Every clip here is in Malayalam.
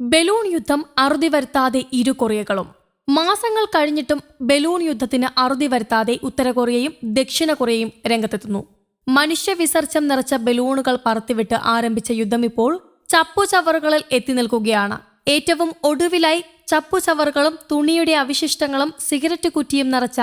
ബലൂൺ യുദ്ധം അറുതി വരുത്താതെ ഇരു കൊറിയകളും. മാസങ്ങൾ കഴിഞ്ഞിട്ടും ബലൂൺ യുദ്ധത്തിന് അറുതി വരുത്താതെ ഉത്തര കൊറിയയും ദക്ഷിണ കൊറിയയും രംഗത്തെത്തുന്നു. മനുഷ്യ വിസർജ്യം നിറച്ച ബലൂണുകൾ പറത്തിവിട്ട് ആരംഭിച്ച യുദ്ധം ഇപ്പോൾ ചപ്പുചവറുകളിൽ എത്തി നിൽക്കുകയാണ്. ഏറ്റവും ഒടുവിലായി ചപ്പുചവറുകളും തുണിയുടെ അവശിഷ്ടങ്ങളും സിഗരറ്റ് കുറ്റിയും നിറച്ച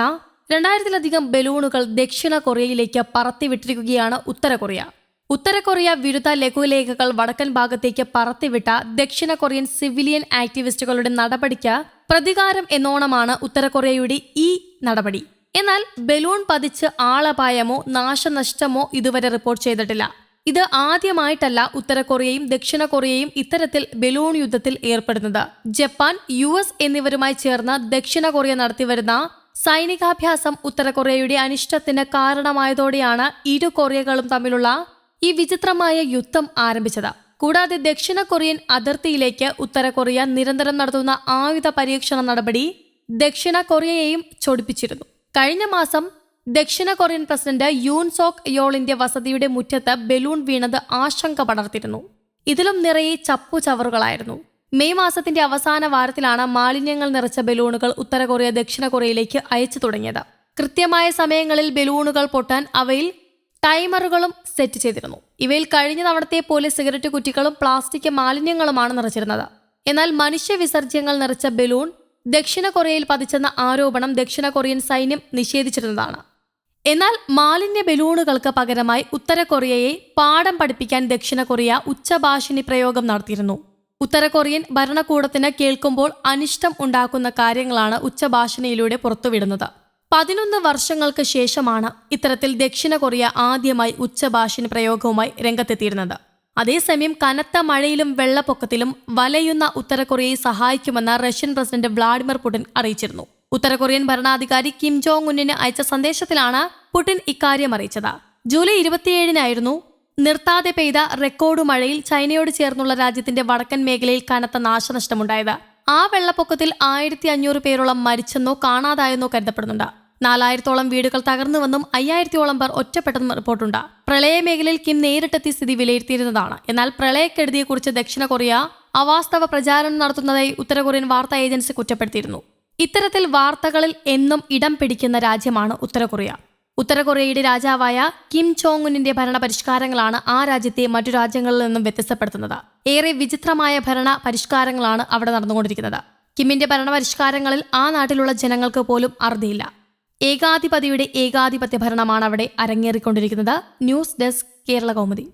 രണ്ടായിരത്തിലധികം ബലൂണുകൾ ദക്ഷിണ കൊറിയയിലേക്ക് പറത്തിവിട്ടിരിക്കുകയാണ് ഉത്തര കൊറിയ. ഉത്തര കൊറിയ വിരുദ്ധ ലഘുലേഖകൾ വടക്കൻ ഭാഗത്തേക്ക് പറത്തിവിട്ട ദക്ഷിണ കൊറിയൻ സിവിലിയൻ ആക്ടിവിസ്റ്റുകളുടെ നടപടിക്ക് പ്രതികാരം എന്നോണമാണ് ഉത്തര കൊറിയയുടെ ഈ നടപടി. എന്നാൽ ബലൂൺ പതിച്ച് ആളപായമോ നാശനഷ്ടമോ ഇതുവരെ റിപ്പോർട്ട് ചെയ്തിട്ടില്ല. ഇത് ആദ്യമായിട്ടല്ല ഉത്തര കൊറിയയും ദക്ഷിണ കൊറിയയും ഇത്തരത്തിൽ ബലൂൺ യുദ്ധത്തിൽ ഏർപ്പെടുന്നത്. ജപ്പാൻ യു എസ് എന്നിവരുമായി ചേർന്ന് ദക്ഷിണ കൊറിയ നടത്തിവരുന്ന സൈനികാഭ്യാസം ഉത്തര കൊറിയയുടെ അനിഷ്ടത്തിന് കാരണമായതോടെയാണ് ഇരു കൊറിയകളും തമ്മിലുള്ള ഈ വിചിത്രമായ യുദ്ധം ആരംഭിച്ചത്. കൂടാതെ ദക്ഷിണ കൊറിയൻ അതിർത്തിയിലേക്ക് ഉത്തര കൊറിയ നിരന്തരം നടത്തുന്ന ആയുധ പരീക്ഷണ നടപടി ദക്ഷിണ കൊറിയയെയും ചൊടിപ്പിച്ചിരുന്നു. കഴിഞ്ഞ മാസം ദക്ഷിണ കൊറിയൻ പ്രസിഡന്റ് യൂൻ സോക് യോളിന്റെ വസതിയുടെ മുറ്റത്ത് ബലൂൺ വീണത് ആശങ്ക പടർത്തിരുന്നു ഇതിലും നിറയെ ചപ്പു ചവറുകളായിരുന്നു. മെയ് മാസത്തിന്റെ അവസാന വാരത്തിലാണ് മാലിന്യങ്ങൾ നിറച്ച ബലൂണുകൾ ഉത്തര കൊറിയ ദക്ഷിണ കൊറിയയിലേക്ക് അയച്ചു തുടങ്ങിയത്. കൃത്യമായ സമയങ്ങളിൽ ബലൂണുകൾ പൊട്ടാൻ അവയിൽ ടൈമറുകളും സെറ്റ് ചെയ്തിരുന്നു. ഇവയിൽ കഴിഞ്ഞ തവണത്തെ പോലെ സിഗരറ്റ് കുറ്റികളും പ്ലാസ്റ്റിക് മാലിന്യങ്ങളുമാണ് നിറച്ചിരുന്നത്. എന്നാൽ മനുഷ്യ വിസർജ്യങ്ങൾ നിറച്ച ബലൂൺ ദക്ഷിണ കൊറിയയിൽ പതിച്ചെന്ന ആരോപണം ദക്ഷിണ കൊറിയൻ സൈന്യം നിഷേധിച്ചിരുന്നതാണ്. എന്നാൽ മാലിന്യ ബലൂണുകൾക്ക് പകരമായി ഉത്തര കൊറിയയെ പാഠം പഠിപ്പിക്കാൻ ദക്ഷിണ കൊറിയ ഉച്ചഭാഷിണി പ്രയോഗം നടത്തിയിരുന്നു. ഉത്തര കൊറിയൻ ഭരണകൂടത്തിന് കേൾക്കുമ്പോൾ അനിഷ്ടം ഉണ്ടാക്കുന്ന കാര്യങ്ങളാണ് ഉച്ചഭാഷിണിയിലൂടെ പുറത്തുവിടുന്നത്. പതിനൊന്ന് വർഷങ്ങൾക്ക് ശേഷമാണ് ഇത്തരത്തിൽ ദക്ഷിണ കൊറിയ ആദ്യമായി ഉച്ചഭാഷിന് പ്രയോഗവുമായി രംഗത്തെത്തിയിരുന്നത്. അതേസമയം കനത്ത മഴയിലും വെള്ളപ്പൊക്കത്തിലും വലയുന്ന ഉത്തര കൊറിയയെ സഹായിക്കുമെന്ന് റഷ്യൻ പ്രസിഡന്റ് വ്ളാഡിമിർ പുടിൻ അറിയിച്ചിരുന്നു. ഉത്തര കൊറിയൻ ഭരണാധികാരി കിം ജോങ് ഉന്നിന് അയച്ച സന്ദേശത്തിലാണ് പുടിൻ ഇക്കാര്യം അറിയിച്ചത്. ജൂലൈ ഇരുപത്തിയേഴിനായിരുന്നു നിർത്താതെ പെയ്ത റെക്കോർഡ് മഴയിൽ ചൈനയോട് ചേർന്നുള്ള രാജ്യത്തിന്റെ വടക്കൻ മേഖലയിൽ കനത്ത നാശനഷ്ടമുണ്ടായത്. ആ വെള്ളപ്പൊക്കത്തിൽ ആയിരത്തി അഞ്ഞൂറ് പേരോളം മരിച്ചെന്നോ കാണാതായെന്നോ കരുതപ്പെടുന്നുണ്ട്. നാലായിരത്തോളം വീടുകൾ തകർന്നുവെന്നും അയ്യായിരത്തോളം പേർ ഒറ്റപ്പെട്ടെന്നും റിപ്പോർട്ടുണ്ട്. പ്രളയ മേഖലയിൽ കിം നേരിട്ടെത്തി സ്ഥിതി വിലയിരുത്തിയിരുന്നതാണ്. എന്നാൽ പ്രളയക്കെടുതിയെക്കുറിച്ച് ദക്ഷിണ കൊറിയ അവാസ്തവ പ്രചാരണം നടത്തുന്നതായി ഉത്തര കൊറിയൻ വാർത്താ ഏജൻസി കുറ്റപ്പെടുത്തിയിരുന്നു. ഇത്തരത്തിൽ വാർത്തകളിൽ എന്നും ഇടം പിടിക്കുന്ന രാജ്യമാണ് ഉത്തര കൊറിയ. ഉത്തര കൊറിയയുടെ രാജാവായ കിം ചോങ് ഉന്നിന്റെ ഭരണ പരിഷ്കാരങ്ങളാണ് ആ രാജ്യത്തെ മറ്റു രാജ്യങ്ങളിൽ നിന്നും വ്യത്യസ്തപ്പെടുത്തുന്നത്. ഏറെ വിചിത്രമായ ഭരണ പരിഷ്കാരങ്ങളാണ് അവിടെ നടന്നുകൊണ്ടിരിക്കുന്നത്. കിമ്മിന്റെ ഭരണ പരിഷ്കാരങ്ങളിൽ ആ നാട്ടിലുള്ള ജനങ്ങൾക്ക് പോലും അറുതിയില്ല. ഏകാധിപതിയുടെ ഏകാധിപത്യ ഭരണമാണ് അവിടെ അരങ്ങേറിക്കൊണ്ടിരിക്കുന്നത്. News desk Kerala Kaumudi